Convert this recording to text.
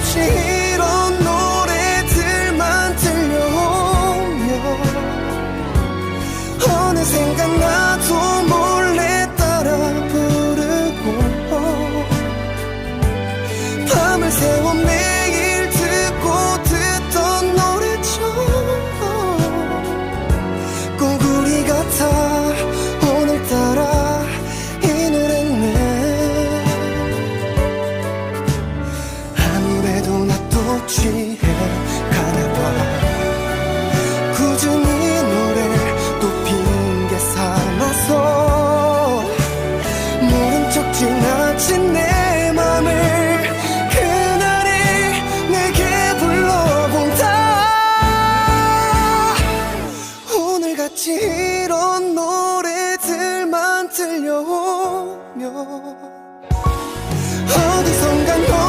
없이 이런 노래들만 들려오며 어느샌가 나도 몰래 따라 부르고 밤을 새워 매 취해 가나 봐. 꾸준히 노래를 또 핑계 삼아서 모른 척 지나친 내 맘을 그날을 내게 불러본다. 오늘같이 이런 노래들만 들려오